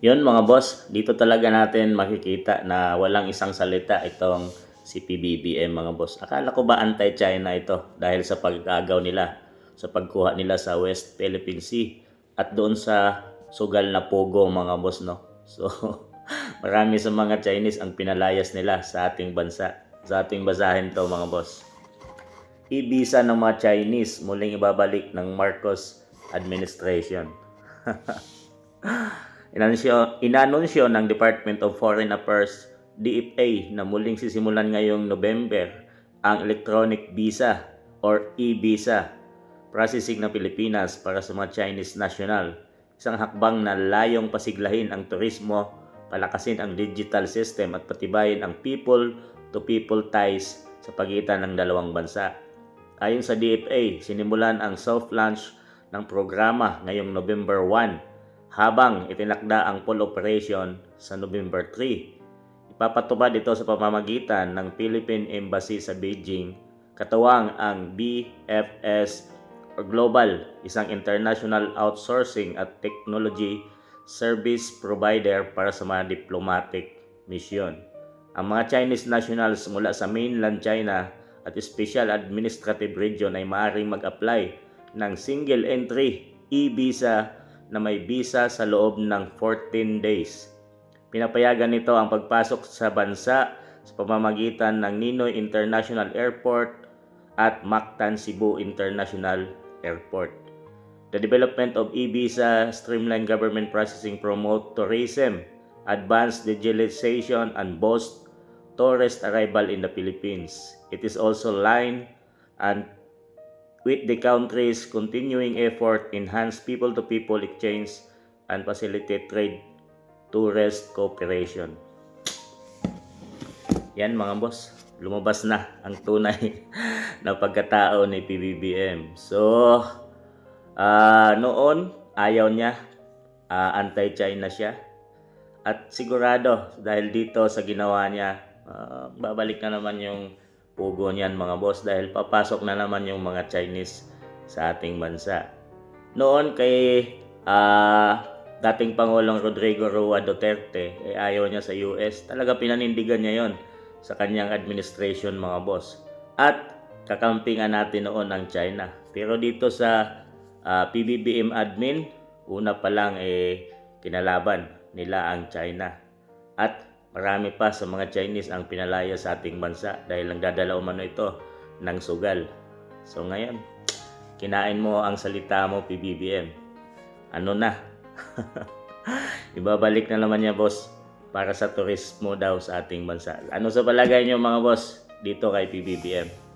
Yun mga boss, dito talaga natin makikita na walang isang salita itong si PBBM mga boss. Akala ko ba anti-China ito dahil sa pagkagaw nila, sa pagkuha nila sa West Philippine Sea at doon sa sugal na Pogo mga boss no. So marami sa mga Chinese ang pinalayas nila sa ating bansa. Sa ating basahin to mga boss. Ibisa ng mga Chinese muling ibabalik ng Marcos administration. Inanunsyo, inanunsyo ng Department of Foreign Affairs DFA na muling sisimulan ngayong November ang electronic visa or e-visa processing ng Pilipinas para sa mga Chinese national. Isang hakbang na layong pasiglahin ang turismo, palakasin ang digital system at patibayin ang people-to-people ties sa pagitan ng dalawang bansa. Ayon sa DFA, sinimulan ang soft launch ng programa ngayong November 1 habang itinakda ang full operation sa November 3. Ipapatupad ito sa pamamagitan ng Philippine Embassy sa Beijing, katuwang ang BFS Global, isang international outsourcing at technology service provider para sa mga diplomatic mission. Ang mga Chinese nationals mula sa mainland China at Special Administrative Region ay maaaring mag-apply ng single entry e-visa na may visa sa loob ng 14 days. Pinapayagan nito ang pagpasok sa bansa sa pamamagitan ng Ninoy International Airport at Mactan Cebu International Airport. The development of e-visa streamline government processing promote tourism, advance digitalization and boost tourist arrival in the Philippines. It is also line and with the country's continuing effort enhance people-to-people exchange and facilitate trade tourist cooperation. Yan mga boss, lumabas na ang tunay na pagkatao ni PBBM. So, ah noon ayaw niya, ah, anti-China siya. At sigurado dahil dito sa ginawa niya, ah, babalik na naman yung pugo niyan mga boss dahil papasok na naman yung mga Chinese sa ating bansa. Noon kay ah, dating Pangulong Rodrigo Roa Duterte, eh, ayaw niya sa US. Talaga pinanindigan niya yon sa kanyang administration mga boss. At kakampingan natin noon ang China. Pero dito sa ah, PBBM admin, una pa lang eh kinalaban nila ang China. At marami pa sa mga Chinese ang pinalaya sa ating bansa dahil lang dadala umano ito ng sugal. So ngayon, kinain mo ang salita mo PBBM. Ano na? Ibabalik na naman niya boss para sa turismo daw sa ating bansa. Ano sa palagay niyo mga boss dito kay PBBM?